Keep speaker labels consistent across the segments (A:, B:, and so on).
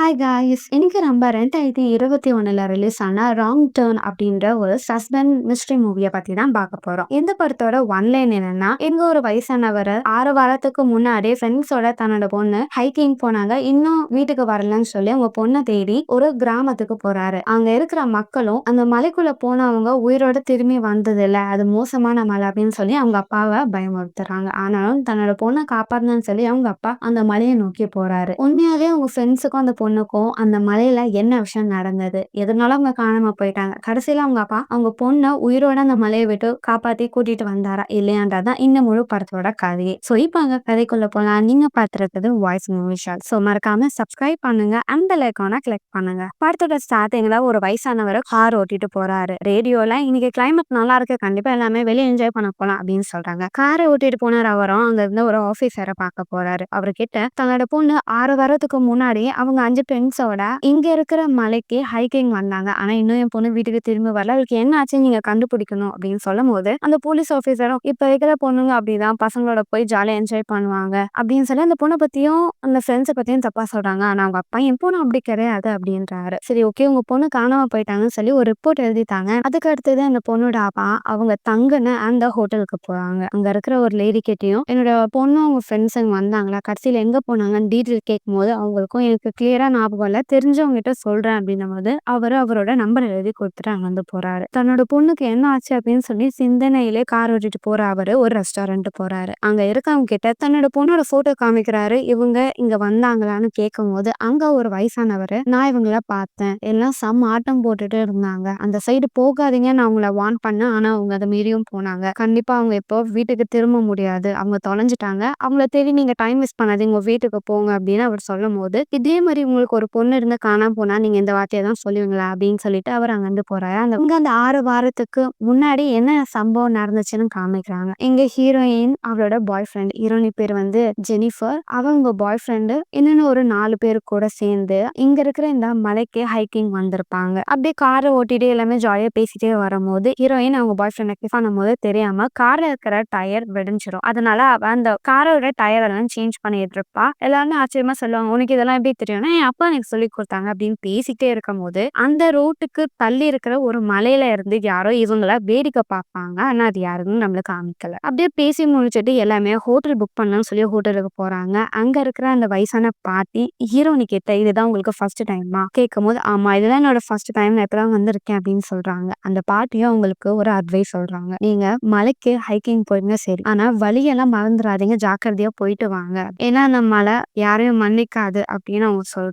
A: Hi guys இன்னைக்கு நம்ம ரெண்டாயிரத்தி இருபத்தி ஒன்றில் ரிலீஸ் ஆன ராங் டேர்ன் அப்படின்ற ஒரு சஸ்பெண்ட் மிஸ்ட்ரி மூவியை பத்தி தான் பார்க்க போறோம். இந்த படத்தோட ஒன் லைன் என்னன்னா எங்க ஒரு வயசானவர் ஆறு வாரத்துக்கு முன்னாடி ஃப்ரெண்ட்ஸோட தன்னோட பொண்ணு ஹைக்கிங் போனாங்க இன்னும் வீட்டுக்கு வரலன்னு சொல்லி அவங்க பொண்ணை தேடி ஒரு கிராமத்துக்கு போறாரு. அங்க இருக்கிற மக்களும் அந்த மலைக்குள்ள போனவங்க உயிரோட திரும்பி வந்தது இல்ல அது மோசமான மலை அப்படின்னு சொல்லி அவங்க அப்பாவை பயமுறுத்துறாங்க. ஆனாலும் தன்னோட பொண்ணை காப்பாத்தணும்னு சொல்லி அவங்க அப்பா அந்த மலையை நோக்கி போறாரு. உண்மையாவே அவங்க ஃப்ரெண்ட்ஸுக்கும் அந்த பொண்ணு பொண்ணுக்கும் அந்த மலையில என்ன விஷயம் நடந்தது? எதனால அவங்க காணாம போயிட்டாங்க? கடைசியில அவங்க அப்பா அவங்க பொண்ணை உயிரோட அந்த மலையை விட்டு காப்பாத்தி கூட்டிட்டு வந்தாரா இல்லையான்றதான் இந்த முழு படத்தோட கதையே. சோ இப்போ அங்க கதைக்குள்ள போலாம். நீங்க பாத்துருக்கிறது வாய்ஸ் மூவி ஷாட் சோ மறக்காம சப்ஸ்கிரைப் பண்ணுங்க. அந்த லைக்கான கிளிக் பண்ணுங்க. படத்தோட ஸ்டார்டிங்ல ஒரு வயசானவர் கார் ஓட்டிட்டு போறாரு. ரேடியோல இன்னைக்கு கிளைமேட் நல்லா இருக்கு. கண்டிப்பா எல்லாமே வெளியே என்ஜாய் பண்ண போலாம் அப்படின்னு சொல்றாங்க. காரை ஓட்டிட்டு போனார் அவரும். அங்க இருந்த ஒரு ஆபீசரை பார்க்க போறாரு. அவர்கிட்ட தன்னோட பொண்ணு ஆறு வாரத்துக்கு முன்னாடி அவங்க அஞ்சு ஃப்ரெண்ட்ஸோட இங்க இருக்கிற மலைக்கு ஹைக்கிங் வந்தாங்க. ஆனா இன்னும் என் பொண்ணு வீட்டுக்கு திரும்ப வரல. அவளுக்கு என்ன ஆச்சு? நீங்க கண்டுபிடிக்கணும் அப்படின்னு சொல்லும் போது அந்த போலீஸ் ஆஃபீஸரும் இப்ப இருக்கிற பொண்ணுங்க அப்படிதான். பசங்களோட போய் ஜாலியா என்ஜாய் பண்ணுவாங்க. அப்படின்னு சொல்லி அந்த பொண்ணை பத்தியும் அந்த ஃப்ரெண்ட்ஸை பத்தியும் தப்பா சொல்றாங்க. ஆனா அவங்க அப்பா என் பொண்ணு அப்படி கிடையாது அப்படின்றாரு. சரி ஓகே உங்க பொண்ணு காணாம போயிட்டாங்கன்னு சொல்லி ஒரு ரிப்போர்ட் எழுதிட்டாங்க. அதுக்கு அடுத்தது அந்த பொண்ணோட அப்பா அவங்க தங்கின அந்த ஹோட்டலுக்கு போறாங்க. அங்க இருக்கிற ஒரு லேடி கிட்டையும் என்னோட பொண்ணும் அவங்க ஃப்ரெண்ட்ஸ் வந்தாங்களா? கடைசியில எங்க போனாங்கன்னு டீட்டெயில் கேட்கும் போது அவங்களுக்கும் எனக்கு கிளியர் ஞாபகம் இல்ல. தெரிஞ்சவங்க கிட்ட சொல்றேன் அப்படின்னும் போது அவரு அவரோட நம்பர் எழுதி கொடுத்துட்டு அங்க வந்து போறாரு. தன்னோட பொண்ணுக்கு என்ன ஆச்சு அப்படின்னு சொல்லி சிந்தனையிலே கார் ஓட்டிட்டு போற அவரு ஒரு ரெஸ்டாரண்ட் போறாரு. அங்க இருக்கவங்க கிட்ட தன்னோட பொண்ணோட போட்டோ காமிக்கிறாரு. இவங்க இங்க வந்தாங்களான்னு கேட்கும் போது அங்க ஒரு வயசானவர் நான் இவங்கள பார்த்தேன். எல்லாம் சம் ஆட்டம் போட்டுட்டு இருந்தாங்க. அந்த சைடு போகாதீங்க. நான் அவங்கள வார்ன் பண்ணேன். ஆனா அவங்க அதை மீறியும் போனாங்க. கண்டிப்பா அவங்க இப்போ வீட்டுக்கு திரும்ப முடியாது. அவங்க தொலைஞ்சிட்டாங்க. அவங்கள தேடி நீங்க டைம் வேஸ்ட் பண்ணாதீங்க. உங்க வீட்டுக்கு போங்க. அப்படின்னு அவர் சொல்லும் போது இதே மாதிரி உங்களுக்கு ஒரு பொண்ணு இருந்து காணாம போனா நீங்க இந்த வார்த்தையை தான் சொல்லுவீங்களா? அப்படின்னு சொல்லிட்டு அவர் அங்கிருந்து போறாரு. அந்த இங்க அந்த ஆறு வாரத்துக்கு முன்னாடி என்ன சம்பவம் நடந்துச்சுன்னு காமிக்கிறாங்க. எங்க ஹீரோயின் அவளோட பாய் ஃப்ரெண்ட் ஹீரோயின் பேர் வந்து ஜெனிஃபர் அவங்க பாய் ஃப்ரெண்டு இன்னொன்னு ஒரு நாலு பேர் கூட சேர்ந்து இங்க இருக்கிற இந்த மலைக்கு ஹைக்கிங் வந்திருப்பாங்க. அப்படியே காரை ஓட்டிட்டு எல்லாமே ஜாலியா பேசிட்டே வரும்போது ஹீரோயின் அவங்க பாய் ஃப்ரெண்ட் கிஸ் பண்ணும்போது தெரியாம கார்ல இருக்கிற டயர் வெடிஞ்சிரும். அதனால அவ அந்த காரோட டயர் எல்லாம் சேஞ்ச் பண்ணிட்டு இருப்பா. எல்லாருமே ஆச்சரியமா சொல்லுவாங்க உனக்கு இதெல்லாம் எப்படி தெரியும்னா என் அப்பா எனக்கு சொல்லி கொடுத்தாங்க அப்படின்னு பேசிட்டே இருக்கும் போது அந்த ரோட்டுக்கு தள்ளி இருக்கிற ஒரு மலையில இருந்து யாரோ இவங்கள வேடிக்கை பார்ப்பாங்க. ஆனா அது யாருன்னு நம்மளுக்கு காமிக்கல. அப்படியே பேசி முடிச்சுட்டு எல்லாமே ஹோட்டல் புக் பண்ணலாம்னு சொல்லி ஹோட்டலுக்கு போறாங்க. அங்க இருக்கிற அந்த வயசான பாட்டி ஹீரோனி கேட்ட இதுதான் உங்களுக்கு ஃபர்ஸ்ட் டைமா கேட்கும் போது ஆமா இதுதான் என்னோட ஃபர்ஸ்ட் டைம் நான் இப்பதான் வந்திருக்கேன் அப்படின்னு சொல்றாங்க. அந்த பாட்டியும் அவங்களுக்கு ஒரு அட்வைஸ் சொல்றாங்க. நீங்க மலைக்கு ஹைக்கிங் போயிருங்க சரி. ஆனா வழியெல்லாம் மறந்துடாதீங்க. ஜாக்கிரதையா போயிட்டு வாங்க. ஏன்னா அந்த மலை யாரையும் மன்னிக்காது அப்படின்னு அவங்க சொல்றாங்க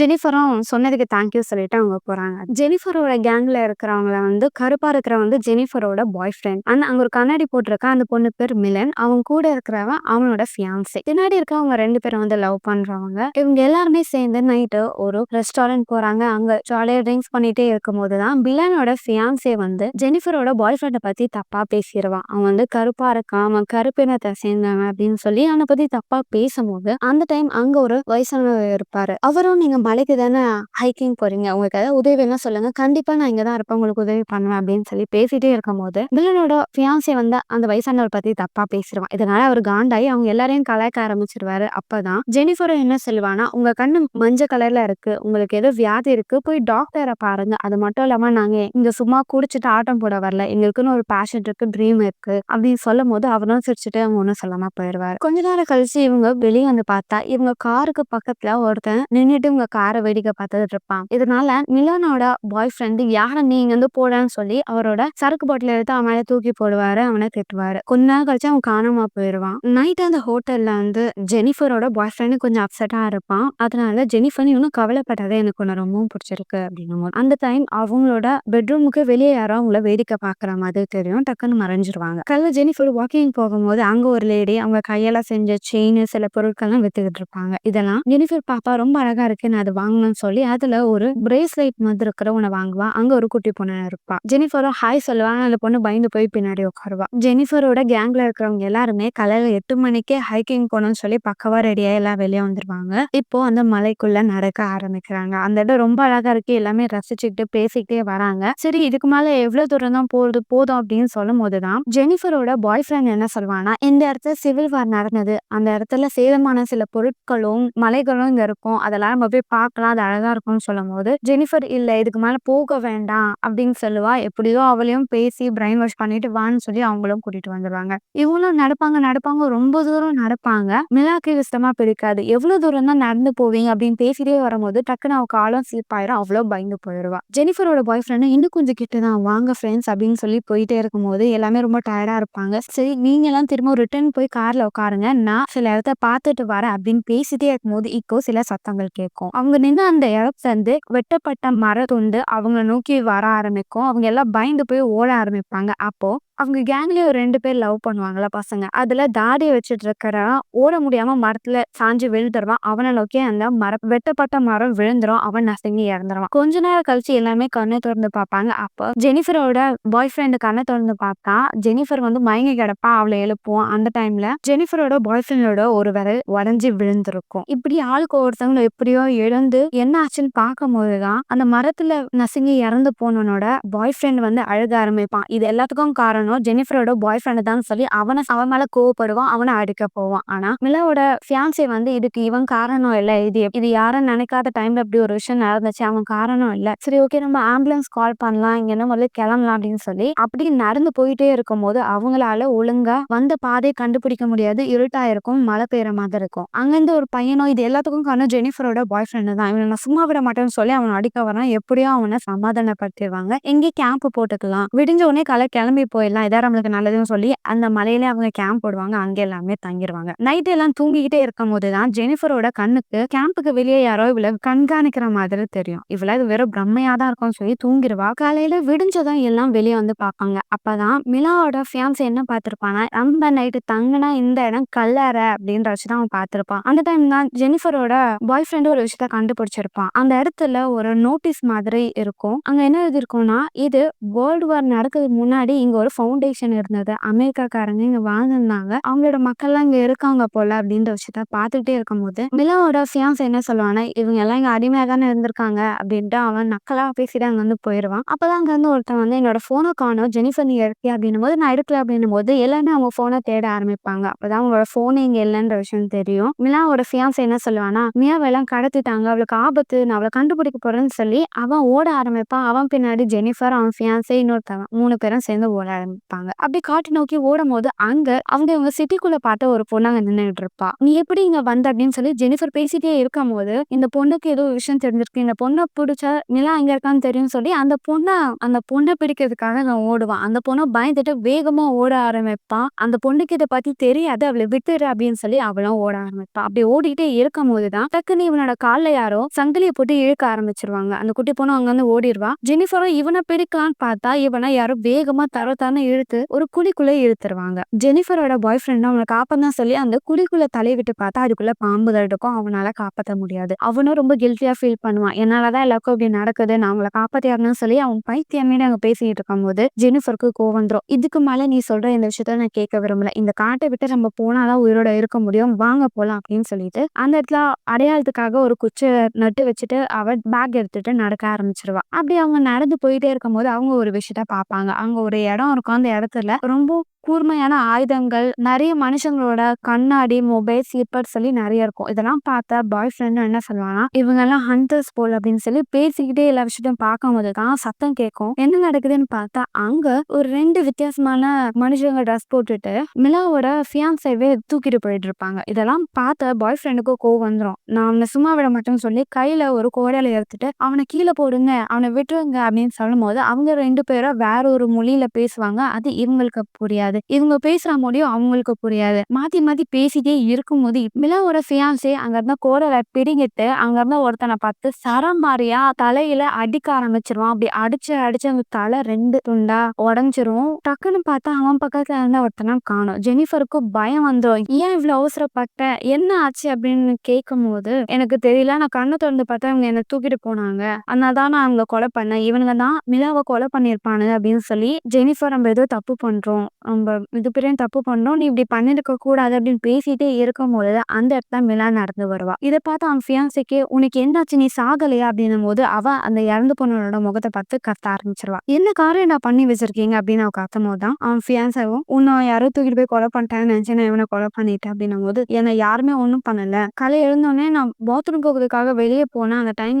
A: ஜெனிஃபரும் சொன்னதுக்கு தேங்க்யூ சொல்லிட்டு அவங்க போறாங்க. ஜெனிஃபரோட கேங்ல இருக்கிறவங்கள வந்து கருப்பா இருக்கிற வந்து ஜெனிஃபரோட பாய் ஃப்ரெண்ட் அந்த அங்க ஒரு கண்ணாடி போட்டிருக்க அந்த பொண்ணு பேர் மிலன். அவங்க கூட இருக்கிறவன் அவனோட ஃபியான்சி பின்னாடி இருக்கவங்க ரெண்டு பேரும் வந்து லவ் பண்றவங்க. இவங்க எல்லாருமே சேர்ந்து நைட்டு ஒரு ரெஸ்டாரண்ட் போறாங்க. அங்க ஜாலியா ட்ரிங்க்ஸ் பண்ணிட்டே இருக்கும் போதுதான் மிலனோட ஃபியான்சே வந்து ஜெனிஃபரோட பாய் ஃப்ரெண்டை பத்தி தப்பா பேசிடுவான் அவன் வந்து கருப்பா இருக்கான் அவன் கருப்பினத்தை சேர்ந்தவன் அப்படின்னு சொல்லி அவனை பத்தி தப்பா பேசும்போது அந்த டைம் அங்க ஒரு வயசானவர் இருப்பாரு. அவரும் நீங்க மலைக்கு தானே ஹைக்கிங் போறீங்க. உங்களுக்கு ஏதாவது உதவி வேணா சொல்லுங்க. கண்டிப்பா நான் இங்க தான் இருப்பேன். உங்களுக்கு உதவி பண்ணுவேன் அப்படின்னு சொல்லி பேசிட்டே இருக்கும் போது வில்லனோட ஃபியான்சியை வந்து அந்த வயசானவர் பத்தி தப்பா பேசிடுவான் இதனால அவர் காண்டாயி அவங்க எல்லாரையும் கலாய்க்க ஆரம்பிச்சிருவாரு. அப்பதான் ஜெனிஃபரும் என்ன சொல்லுவானா உங்க கண்ணு மஞ்சள் கலர்ல இருக்கு. உங்களுக்கு ஏதோ வியாதி இருக்கு. போய் டாக்டரை பாருங்க. அது மட்டும் இல்லாம நாங்க இங்க சும்மா குடிச்சிட்டு ஆட்டம் போட வரல. எங்களுக்குன்னு ஒரு பேஷன் இருக்கு ட்ரீம் இருக்கு. அப்படின்னு சொல்லும் போது அவரும் சிரிச்சுட்டு அவங்க ஒன்றும் சொல்லாம போயிடுவாரு. கொஞ்ச நேரம் கழிச்சு இவங்க வெளியே வந்து பார்த்தா இவங்க காருக்கு பக்கத்துல ஒருத்தன் நின்றுட்டு உங்க காரை வேடிக்கை பார்த்துட்டு இருப்பான். இதனால மிலனோட பாய் ஃப்ரெண்டு யாரை நீ இங்க வந்து போடான்னு சொல்லி அவரோட சரக்கு பாட்டில எடுத்து அவன் மேல தூக்கி போடுவாரு அவனை திட்டுவாரு. கொஞ்ச நேரம் கழிச்சு அவன் காணாம போயிடுவான் நைட் அந்த ஹோட்டல்ல வந்து ஜெனிஃபரோட பாய் ஃப்ரெண்டு கொஞ்சம் அப்செட்டா இருப்பான். அதனால ஜெனிஃபர் இன்னும் கவலைப்பட்டதே எனக்கு ஒன்று ரொம்பவும் பிடிச்சிருக்கு அப்படின்னு அந்த டைம் அவங்களோட பெட்ரூமுக்கு வெளியே யாரோ அவங்கள வேடிக்கை பாக்குற மாதிரி தெரியும். டக்குன்னு மறைஞ்சிருவாங்க. கல்ல ஜெனிஃபர் வாக்கிங் போகும்போது அங்க ஒரு லேடி அவங்க கையால செஞ்ச செயின் சில பொருட்கள்லாம் வித்துக்கிட்டு இருப்பாங்க. இதெல்லாம் ஜெனிஃபர் பாப்பா ரொம்ப அழகா இருக்கு நான் அது வாங்கணும்னு சொல்லி அதுல ஒரு பிரேஸ்லைட் மாதிரி இருக்கிறவனை வாங்குவா. அங்க ஒரு குட்டி பொண்ணு இருப்பா. ஜெனிஃபரும் ஹாய் சொல்லுவா. அந்த பொண்ணு பயந்து போய் பின்னாடி உட்காருவா. ஜெனிஃபரோட கேங்ல இருக்கிறவங்க எல்லாருமே காலையில எட்டு மணிக்கே ஹைக்கிங் போகணும்னு சொல்லி பக்கவா ரெடியா எல்லாம் வெளியே வந்துருவாங்க. இப்போ அந்த மலைக்குள்ள நடக்க ஆரம்பிக்கிறாங்க. அந்த இடம் ரொம்ப அழகா இருக்கு. எல்லாமே ரசிச்சுக்கிட்டு பேசிக்கிட்டே வராங்க. சரி இதுக்கு மேல எவ்வளவு தூரம் தான் போறது போதும் அப்படின்னு சொல்லும் போதுதான் ஜெனிஃபரோட பாய் ஃப்ரெண்ட் என்ன சொல்வானா இந்த இடத்துல சிவில் வார் நடந்தது. அந்த இடத்துல சேதமான சில பொருட்களும் மலைகளும் இங்க இருக்கும். அதெல்லாம் நம்ம போய் பார்க்கலாம். அது அழகா இருக்கும்னு சொல்லும் போது ஜெனிஃபர் இல்ல இதுக்கு மேல போக வேண்டாம் அப்படின்னு சொல்லுவா. எப்படியோ அவளையும் பேசி பிரெயின் வாஷ் பண்ணிட்டு வான்னு சொல்லி அவங்களும் கூட்டிட்டு வந்துடுவாங்க இவங்களும் நடப்பாங்க நடப்பாங்க. ரொம்ப தூரம் நடப்பாங்க. மிலாக்கு இஷ்டமா பிடிக்காது எவ்வளவு தூரம் தான் நடந்து போவீங்க? அப்படின்னு பேசிட்டே வரும்போது டக்குன்னு அவ காலம் ஸ்லிப் ஆயிரும். அவ்வளோ பயந்து போயிடுவா ஜெனிஃபரோட பாய் ஃப்ரெண்டு இன்னும் கொஞ்சம் கிட்ட தான் வாங்க ஃப்ரெண்ட்ஸ் அப்படின்னு சொல்லி போயிட்டே இருக்கும்போது எல்லாமே ரொம்ப டயர்டா இருப்பாங்க. சரி நீங்க எல்லாம் திரும்ப ரிட்டர்ன் போய் கார்ல உட்காருங்க. நான் சில இடத்த பார்த்துட்டு வரேன் அப்படின்னு பேசிட்டே இருக்கும்போது இப்போ சில சத்தம் முழக்கங்கள் கேட்கும். அவங்க நின்று அந்த இடத்துல இருந்து வெட்டப்பட்ட மர துண்டு அவங்கள நோக்கி வர ஆரம்பிக்கும். அவங்க எல்லாம் பயந்து போய் ஓட ஆரம்பிப்பாங்க. அப்போ அவங்க கேங்லயே ஒரு ரெண்டு பேர் லவ் பண்ணுவாங்கள பசங்க. அதுல தாடியை வச்சுட்டு ஓட முடியாம மரத்துல சாஞ்சு விழுந்துருவான் அவனை நோக்கி அந்த மரம் வெட்டப்பட்ட மரம் விழுந்துரும். அவன் நசுங்கி இறந்துருவான். கொஞ்ச நேரம் கழிச்சு எல்லாமே கண்ணை திறந்து பார்ப்பாங்க அப்போ ஜெனிஃபரோட பாய் ஃப்ரெண்டு கண்ணை திறந்து பார்த்தா ஜெனிஃபர் வந்து மயங்கி கிடப்பா அவளை எழுப்புவோம் அந்த டைம்ல ஜெனிஃபரோட பாய் ஃப்ரெண்டோட ஒரு விரல் உடஞ்சி விழுந்திருக்கும். இப்படி ஆளுக்கு ஒருத்தவங்க எப்படியோ எழுந்து என்ன ஆச்சுன்னு பார்க்கும் போதுதான் அந்த மரத்துல நசுங்கி இறந்து போனவனோட பாய் ஃப்ரெண்ட் வந்து அழுக ஆரம்பிப்பான். இது எல்லாத்துக்கும் காரணம் ஜெனிஃபரோட பாய் ஃப்ரெண்டு தான் சொல்லி அவனை அவன் மேல கோவப்படுவான் அவனை அடிக்க போவான். ஆனா மிலாவோட ஃபியான்சே வந்து இதுக்கு இவன் காரணம் இல்ல. இது இது யாரும் நினைக்காத டைம்ல இப்படி ஒரு விஷயம் நடந்துச்சு அவன் காரணம் இல்ல. சரி ஓகே நம்ம ஆம்புலன்ஸ் கால் பண்ணலாம் இங்க என்ன முதல்ல கிளம்பலாம் அப்படின்னு சொல்லி அப்படி நடந்து போயிட்டே இருக்கும் போது அவங்களால ஒழுங்கா வந்த பாதையை கண்டுபிடிக்க முடியாது. இருட்டா இருக்கும் மழை பெய்யற மாதிரி இருக்கும். அங்கிருந்து ஒரு பையனோ இது எல்லாத்துக்கும் காரணம் ஜெனிஃபரோட பாய் ஃப்ரெண்டு தான். இவனை நான் சும்மா விட மாட்டேன்னு சொல்லி அவனை அடிக்க வரான் எப்படியோ அவனை சமாதானப்படுத்திடுவாங்க. எங்கே கேம்ப் போட்டுக்கலாம். விடிஞ்ச உடனே கலை கிளம்பி போயிடலாம். இதான் நம்மளுக்கு நல்லதுன்னு சொல்லி அந்த மலையில அவங்க கேம்ப் போடுவாங்க. அங்க எல்லாமே தங்கிடுவாங்க நைட் எல்லாம் தூங்கிக்கிட்டே இருக்கும் போதுதான் ஜெனிஃபரோட கண்ணுக்கு கேம்புக்கு வெளியே யாரோ இவளை கண்காணிக்கிற மாதிரி தெரியும். இவள இது வெறும் பிரம்மையா தான் இருக்கும்னு சொல்லி தூங்கிடுவா காலையில விடிஞ்சதும் எல்லாம் வெளியே வந்து பார்ப்பாங்க. அப்பதான் மிலாவோட ஃபியான்ஸ் என்ன பார்த்திருப்பானா நம்ம நைட்டு தங்கினா இந்த இடம் கல்லற அப்படின்ற வச்சுதான் அவன் பார்த்திருப்பான். அந்த டைம் தான் ஜெனிஃபரோட பாய் ஃப்ரெண்டு ஒரு விஷயத்த கண்டுபிடிச்சிருப்பான். அந்த இடத்துல ஒரு நோட்டீஸ் மாதிரி இருக்கும். அங்க என்ன எழுதிருக்கும்னா இது வேர்ல்டு வார் நடக்கிறதுக்கு முன்னாடி இங்க ஒரு ஃபவுண்டேஷன் இருந்தது. அமெரிக்காக்காரங்க இங்க வாழ்ந்திருந்தாங்க. அவங்களோட மக்கள்லாம் இங்க இருக்காங்க போல அப்படின்ற விஷயத்த பார்த்துட்டே இருக்கும் போது மிலாவோட ஃபியான்ஸ் என்ன சொல்லுவானா இவங்க எல்லாம் இங்க அடிமையா தானே இருந்திருக்காங்க அப்படின்ட்டு அவன் நக்கலா பேசிட்டு அங்க வந்து போயிடுவான் அப்பதான் அங்க இருந்து ஒருத்தன் வந்து என்னோட போனை காணும். ஜெனிஃபர் நீ எடுத்தியா அப்படின்னும் போது நான் எடுக்கல அப்படின்னும் போது எல்லாருமே அவங்க போனை தேட ஆரம்பிப்பாங்க. அப்பதான் அவங்களோட போனே இங்க இல்லைன்ற விஷயம் தெரியும். மிலாவோட ஃபியான்ஸ் என்ன சொல்லுவானா மியாவெல்லாம் கடத்திட்டாங்க. அவளுக்கு ஆபத்து. நான் அவளை கண்டுபிடிக்க போறேன்னு சொல்லி அவன் ஓட ஆரம்பிப்பான். அவன் பின்னாடி ஜெனிஃபர் அவன் ஃபியான்ஸே இன்னொருத்தவன். மூணு பேரும் சேர்ந்து ஓட ஆரம்பிப்பாங்க அப்படி காட்டு நோக்கி ஓடும் போது அங்க அவங்க இவங்க சிட்டிக்குள்ள பார்த்த ஒரு பொண்ணு அங்க நின்றுட்டு இருப்பா நீ எப்படி இங்க வந்த? அப்படின்னு சொல்லி ஜெனிஃபர் பேசிட்டே இருக்கும் போது இந்த பொண்ணுக்கு ஏதோ விஷயம் தெரிஞ்சிருக்கு. இந்த பொண்ணை பிடிச்சா நிலா அங்க இருக்கான்னு தெரியும் சொல்லி அந்த பொண்ணை அந்த பொண்ணை பிடிக்கிறதுக்காக நான் ஓடுவான். அந்த பொண்ணை பயந்துட்டு வேகமா ஓட ஆரம்பிப்பான் அந்த பொண்ணுக்கு இதை பத்தி தெரியாது. அவளை விட்டுரு அப்படின்னு சொல்லி அவளும் ஓட ஆரம்பிப்பான் அப்படி ஓடிட்டே இருக்கும் போதுதான் டக்குன்னு இவனோட கால்ல யாரோ சங்கிலியை போட்டு இழுக்க ஆரம்பிச்சிருவாங்க. அந்த குட்டி பொண்ணு அங்க வந்து ஓடிடுவா ஜெனிஃபரும் இவனை பிடிக்கலான்னு பார்த்தா இவனை யாரோ வேகமா தர தரன்னு இழுத்து ஒரு குழிக்குள்ள இழுத்துருவாங்க. ஜெனிஃபரோட பாய் ஃப்ரெண்ட் அவனை காப்பாத்தான் சொல்லி அந்த குழிக்குள்ள தலை விட்டு பார்த்தா அதுக்குள்ள பாம்பு இருக்கும். அவனால காப்பாற்ற முடியாது. அவனும் ரொம்ப கில்ட்டியா ஃபீல் பண்ணுவான். என்னாலதான் எல்லாருக்கும் இப்படி நடக்குது. நான் அவங்கள காப்பாத்தியாருன்னு சொல்லி அவன் பைத்தியமே அங்க பேசிட்டு இருக்கும் போது ஜெனிஃபருக்கு கோவம் இதுக்கு மேல நீ சொல்ற இந்த விஷயத்த நான் கேட்க விரும்பல. இந்த காட்டை விட்டு நம்ம போனாதான் உயிரோட இருக்க முடியும். வாங்க போலாம் அப்படின்னு சொல்லிட்டு அந்த இடத்துல அடையாளத்துக்காக ஒரு குச்சை நட்டு வச்சுட்டு அவ பேக் எடுத்துட்டு நடக்க ஆரம்பிச்சிருவா. அப்படி அவங்க நடந்து போயிட்டே இருக்கும் போது அவங்க ஒரு விஷயத்த பார்ப்பாங்க. அங்க ஒரு இடம் இருக்கும். அந்த இடத்துல ரொம்ப கூர்மையான ஆயுதங்கள் நிறைய மனுஷங்களோட கண்ணாடி மொபைல் ஸ்லிப்பர் சொல்லி நிறைய இருக்கும். இதெல்லாம் பார்த்தா பாய் ஃப்ரெண்டும் என்ன சொல்லுவானா இவங்க எல்லாம் ஹண்டர்ஸ் போல் அப்படின்னு சொல்லி பேசிக்கிட்டே எல்லா விஷயத்தையும் பார்க்கும்போது தான் சத்தம் கேட்கும். என்ன நடக்குதுன்னு பார்த்தா அங்க ஒரு ரெண்டு வித்தியாசமான மனுஷங்க ட்ரெஸ் போட்டுட்டு மிலாவோட ஃபியான்சைவே தூக்கிட்டு போயிட்டு இருப்பாங்க. இதெல்லாம் பார்த்த பாய் ஃப்ரெண்டுக்கு கோவம் வந்துடும் நான் அவனை சும்மா விட மாட்டேன்னு சொல்லி கையில ஒரு கோடையில எடுத்துட்டு அவனை கீழே போடுங்க அவனை விட்டுருங்க அப்படின்னு சொல்லும் போது அவங்க ரெண்டு பேரும் வேற ஒரு மொழியில பேசுவாங்க. அது இவங்களுக்கு புரியாது. இவங்க பேசுற மொழியும் அவங்களுக்கு புரியாது. மாத்தி மாத்தி பேசிட்டே இருக்கும்போது மிலாவோட ஃபியான்சே அங்க இருந்த கோடலை பிடிங்கிட்டு அங்க இருந்த ஒருத்தனை பார்த்து சரமாரியா தலையில அடிக்க ஆரம்பிச்சிருவான். அப்படி அடிச்சு அடிச்சு அந்த தலை ரெண்டு துண்டா உடஞ்சிரும். டக்குன்னு பார்த்தா அவன் பக்கத்துல இருந்த ஒருத்தனை காணும். ஜெனிஃபருக்கு பயம் வந்துடும் ஏன் இவ்வளவு அவசரப்பட்ட? என்ன ஆச்சு? அப்படின்னு கேட்கும் போது எனக்கு தெரியல. நான் கண்ணை திறந்து பார்த்தா இவங்க என்ன தூக்கிட்டு போனாங்க. அதனால தான் நான் அவங்க கொலை பண்ணேன். இவனுங்க தான் மிலாவை கொலை பண்ணியிருப்பானு அப்படின்னு சொல்லி ஜெனிஃபர் நம்ம ஏதோ தப்பு பண்றோம். நம்ம இது மிகப்பெரிய தப்பு பண்ணோம் நீ இப்படி பண்ணிருக்க கூடாது அப்படின்னு பேசிட்டே இருக்கும் பொழுது அந்த இடத்துல மிலா நடந்து வருவா. இதை பார்த்து அவன் ஃபியான்சிக்கு உனக்கு என்னாச்சு? நீ சாகலையா? அப்படின்னும் போது அவ அந்த இறந்து போனவனோட முகத்தை பார்த்து கத்த ஆரம்பிச்சிருவா. என்ன காரியம் நான் பண்ணி வச்சிருக்கீங்க? அப்படின்னு அவ கத்தும் போது தான் அவன் ஃபியான்சாவும் உன்னை யாரோ தூக்கிட்டு போய் கொலை பண்ணிட்டேன்னு நினைச்சு நான் இவனை கொலை பண்ணிட்டேன் அப்படின்னும் போது என்னை யாருமே ஒன்றும் பண்ணல. கலை எழுந்தோடனே நான் பாத்ரூம் போகிறதுக்காக வெளியே போனேன். அந்த டைம்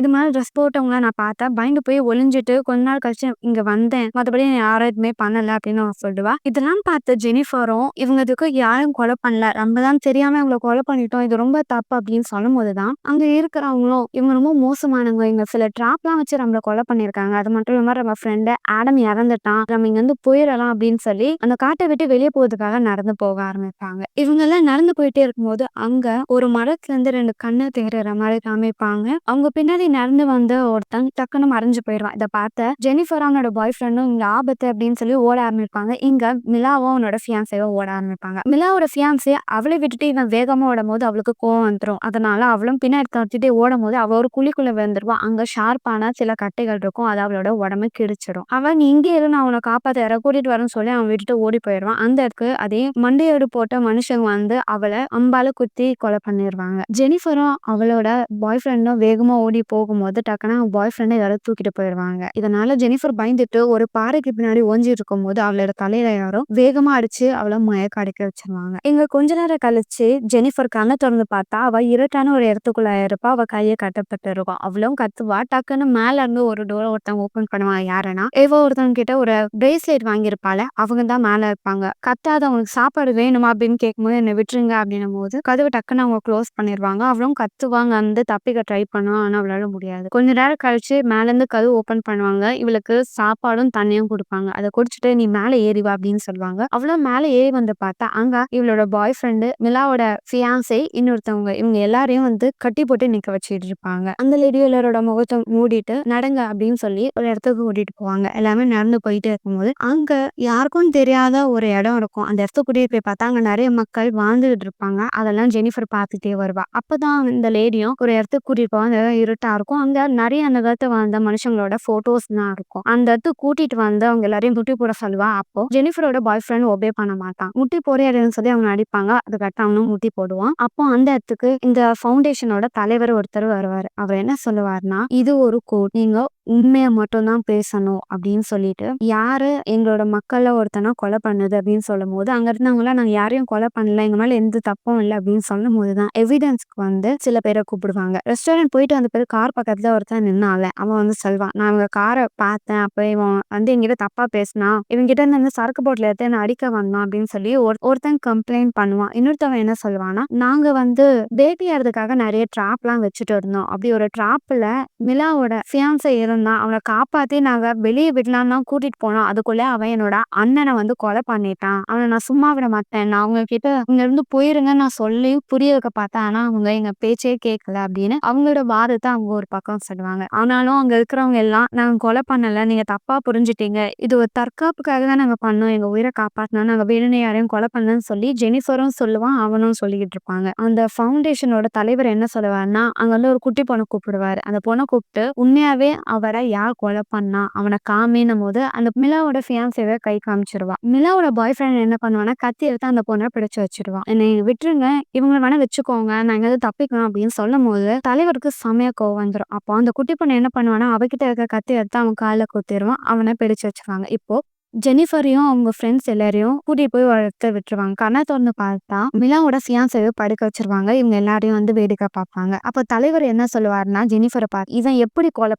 A: இது மாதிரி ட்ரெஸ் போட்டவங்கள நான் பார்த்தேன். பயந்து போய் ஒளிஞ்சிட்டு கொஞ்ச நாள் கழிச்சு இங்க வந்தேன். மற்றபடி நான் யாரும் எதுவுமே பண்ணல அப்படின்னு அவன் சொல்லுவா. இதெல்லாம் பார்த்த ஜெனிஃபரும் இவங்களுக்கு யாரும் கொலை பண்ணல. நம்ம தான் தெரியாம இவங்களை கொலை பண்ணிட்டோம். இது ரொம்ப தப்பு அப்படின்னு சொல்லும் போதுதான் அங்க இருக்கிறவங்களும் இவங்க ரொம்ப மோசமானவங்க. இவங்க சில ட்ராப்லாம் வச்சு நம்மள கொலை பண்ணிருக்காங்க அது மட்டும் இல்லாம நம்ம ஃப்ரெண்டு ஆடம் இறந்துட்டான். நம்ம இங்க வந்து போயிடலாம் அப்படின்னு சொல்லி அந்த காட்டை விட்டு வெளியே போறதுக்காக நடந்து போக ஆரம்பிப்பாங்க. இவங்க எல்லாம் நடந்து போயிட்டே இருக்கும்போது அங்க ஒரு மரத்துல இருந்து ரெண்டு கண்ணு தேடுற மாதிரி காமிப்பாங்க. அவங்க பின்னாடி நடந்து வந்த ஒருத்தன் டக்குன்னு மறைஞ்சு போயிடுவான். இதை பார்த்த ஜெனிஃபர் அவனோட பாய் ஃப்ரெண்டும் இங்க ஆபத்து அப்படின்னு சொல்லி ஓட ஆரம்பிப்பாங்க. இங்க மிலாவும் அவனோட ஃபியான்சையோ ஓட ஆரம்பிப்பாங்க. மிலாவோட ஃபியான்சே அவளை விட்டுட்டு இவன் வேகமா ஓடும் போது அவளுக்கு கோவம் வந்துடும் அதனால அவளும் பின்னாடி தடுத்துட்டே ஓடும் போது அவ ஒரு குழிக்குள்ள விழுந்துருவா. அங்க ஷார்ப்பான சில கட்டைகள் இருக்கும். அது அவளோட உடம்பு கிடிச்சிடும் அவன் இங்கே இருந்து நான் அவனை காப்பாத்த இற கூட்டிட்டு வரேன்னு சொல்லி அவன் விட்டுட்டு ஓடி போயிடுவான். அந்த இடத்துக்கு அதே மண்டையோடு போட்ட மனுஷங்க வந்து அவளை அம்பால குத்தி கொலை பண்ணிடுவாங்க ஜெனிஃபரும் அவளோட பாய் ஃப்ரெண்டும் வேகமா ஓடி போகும்போது டக்குனா அவன் பாய் ஃப்ரெண்டை யாரோ தூக்கிட்டு போயிடுவாங்க. இதனால ஜெனிஃபர் பயந்துட்டு ஒரு பாறைக்கு பின்னாடி ஓஞ்சிட்டு இருக்கும் போது அவளோட தலையில யாரோ வேகமா அடிச்சு அவளை மயக்க அடைக்க வச்சிருவாங்க. இங்க கொஞ்ச நேரம் கழிச்சு ஜெனிஃபர் கண்ணை திறந்து பார்த்தா அவ இருட்டான ஒரு இடத்துக்குள்ள இருப்பா அவ கையை கட்டப்பட்டு இருக்கும் அவளும் கத்துவா. டக்குன்னு மேல இருந்து ஒரு டோர் ஒருத்தவங்க ஓபன் பண்ணுவாங்க யாருன்னா ஏவோ ஒருத்தவங்க கிட்ட ஒரு பிரேஸ்லெட் வாங்கியிருப்பால அவங்க தான் மேல இருப்பாங்க. கத்தாத அவங்களுக்கு சாப்பாடு வேணுமா அப்படின்னு கேட்கும்போது என்ன விட்டுருங்க அப்படின்னும் போது கதவு டக்குன்னு அவங்க க்ளோஸ் பண்ணிடுவாங்க அவளும் கத்துவாங்க. வந்து தப்பிக்க ட்ரை பண்ணுவா. ஆனா அவளால முடியாது. கொஞ்ச நேரம் கழிச்சு மேல இருந்து கதவு ஓபன் பண்ணுவாங்க. இவளுக்கு சாப்பாடும் தண்ணியும் கொடுப்பாங்க. அதை குடிச்சிட்டு நீ மேல ஏறிவா அப்படின்னு சொல்லுவாங்க. அவளும் மேல ஏறி வந்து பார்த்தா அங்க இவளோட பாய் ஃப்ரெண்டு மிலாவோட ஃபியான்சை இன்னொருத்தவங்க இவங்க எல்லாரையும் வந்து கட்டி போட்டு நிக்க வச்சுட்டு இருப்பாங்க. அந்த லேடியோ எல்லாரோட முகத்தை மூடிட்டு நடங்க அப்படின்னு சொல்லி ஒரு இடத்துக்கு கூட்டிட்டு போவாங்க. எல்லாமே நடந்து போயிட்டே இருக்கும்போது அங்க யாருக்கும் தெரியாத ஒரு இடம் இருக்கும். அந்த இடத்துக்கு கூட்டிட்டு போய் பார்த்தா அங்க நிறைய மக்கள் வாழ்ந்துகிட்டு இருப்பாங்க. அதெல்லாம் ஜெனிஃபர் பார்த்துட்டே வருவா. அப்பதான் இந்த லேடியும் ஒரு இடத்துக்கு கூட்டிட்டு போவாங்க அந்த இடம் இருட்டா இருக்கும். அங்க நிறைய அந்த காலத்து வாழ்ந்த மனுஷங்களோட போட்டோஸ் தான் இருக்கும். அந்த இடத்துக்கு கூட்டிட்டு வந்து அவங்க எல்லாரையும் முட்டி போட சொல்லுவா. அப்போ ஜெனிஃபரோட பாய் ஃப்ரெண்ட் ஒபே பண்ண மாட்டான். முட்டி போறியாருன்னு சொல்லி அவங்க அடிப்பாங்க அதுக்கடுத்து அவனும் முட்டி போடுவான். அப்போ அந்த இடத்துக்கு இந்த ஃபவுண்டேஷனோட தலைவர் ஒருத்தர் வருவார். அவர் என்ன சொல்லுவார்னா இது ஒரு கோட் நீங்க உண்மையை மட்டும்தான் பேசணும் அப்படின்னு சொல்லிட்டு யாரு எங்களோட மக்கள்ல ஒருத்தனா கொலை பண்ணுது அப்படின்னு சொல்லும் போது அங்க இருந்தவங்களாம் நாங்க யாரையும் கொலை பண்ணல எங்க மேல எந்த தப்பும் இல்லை அப்படின்னு சொல்லும் போதுதான் எவிடன்ஸ்க்கு வந்து சில பேரை கூப்பிடுவாங்க. ரெஸ்டாரண்ட் போயிட்டு அந்த பேர் கார் பக்கத்துல ஒருத்தன் நின்னால அவன் வந்து சொல்வான் நான் இவங்க காரை பார்த்தேன் அப்ப இவன் வந்து எங்கிட்ட தப்பா பேசினா இவங்க கிட்ட இருந்து சரக்கு போட்டில் எடுத்து என்ன அடிக்க வந்தான் அப்படின்னு சொல்லி ஒரு ஒருத்தன் கம்ப்ளைண்ட் பண்ணுவான். இன்னொருத்தவன் என்ன சொல்லுவான்னா நாங்க வந்து பேபி ஆறதுக்காக நிறைய ட்ராப்லாம் வச்சுட்டு இருந்தோம். அப்படி ஒரு ட்ராப்ல மிலாவோட ஃபியான்ஸை இருந்தான். அவனை காப்பாத்தி நாங்க வெளியே விடலான்னு தான் கூட்டிட்டு போனோம். அதுக்குள்ள அவன் என்னோட அண்ணனை வந்து கொலை பண்ணிட்டான். அவனை நான் சும்மா விட மாட்டேன். நான் அவங்க கிட்ட இங்க இருந்து போயிருங்க நான் சொல்லி புரிய வைக்க பார்த்தேன். ஆனா அவங்க எங்க பேச்சே கேட்கல அப்படின்னு அவங்களோட வாதத்தை அவங்க ஒரு பக்கம் சொல்லுவாங்க. ஆனாலும் அங்க இருக்கிறவங்க எல்லாம் நாங்க கொலை பண்ணல. நீங்க தப்பா புரிஞ்சுட்டீங்க. இது ஒரு தற்காப்புக்காக தான் நாங்க பண்ணோம். எங்க உயிரை காப்பாத்தினோம். நாங்க வேணும்னு யாரையும் கொலை பண்ணலன்னு சொல்லி ஜெனிஃபரும் சொல்லுவான் அவனும் சொல்லிக்கிட்டு இருப்பாங்க. அந்த ஃபவுண்டேஷனோட தலைவர் என்ன சொல்லுவாருன்னா அங்க வந்து ஒரு குட்டி பொண்ணை கூப்பிடுவாரு. அந்த பொண்ணை கூப்பிட்டு உண்மையாவே அவரை யார் கொலை பண்ணா அவனை காமின்னும் போது அந்த மிலாவோட ஃபியான்சேவை கை காமிச்சிருவா. மிலாவோட பாய் ஃப்ரெண்ட் என்ன பண்ணுவானா கத்தி எடுத்து அந்த பொண்ணை பிடிச்சு வச்சிருவான் என்னை விட்டுருங்க இவங்க வேணா வச்சுக்கோங்க நான் எங்கேயாவது தப்பிக்கலாம் அப்படின்னு சொல்லும் போது தலைவருக்கு செமையா கோவம் வந்துடும் அப்போ அந்த குட்டி பொண்ணு என்ன பண்ணுவானா அவகிட்ட இருக்க கத்தி எடுத்து அவன் காலில் குத்திடுவான் அவனை பிடிச்சு வச்சிருவாங்க. இப்போ ஜெனிஃபரையும் அவங்க ஃப்ரெண்ட்ஸ் எல்லாரையும் கூட்டிட்டு போய் வளர்த்து விட்டுருவாங்க. கண்ணை திறந்து பார்த்தா மிலாவோட ஃபியான்சையை படுக்க வச்சிருவாங்க. இவங்க எல்லாரையும் வந்து வேடிக்கை பார்ப்பாங்க. அப்போ தலைவர் என்ன சொல்லுவாருன்னா ஜெனிஃபரை பார்த்து இவன் எப்படி கொலை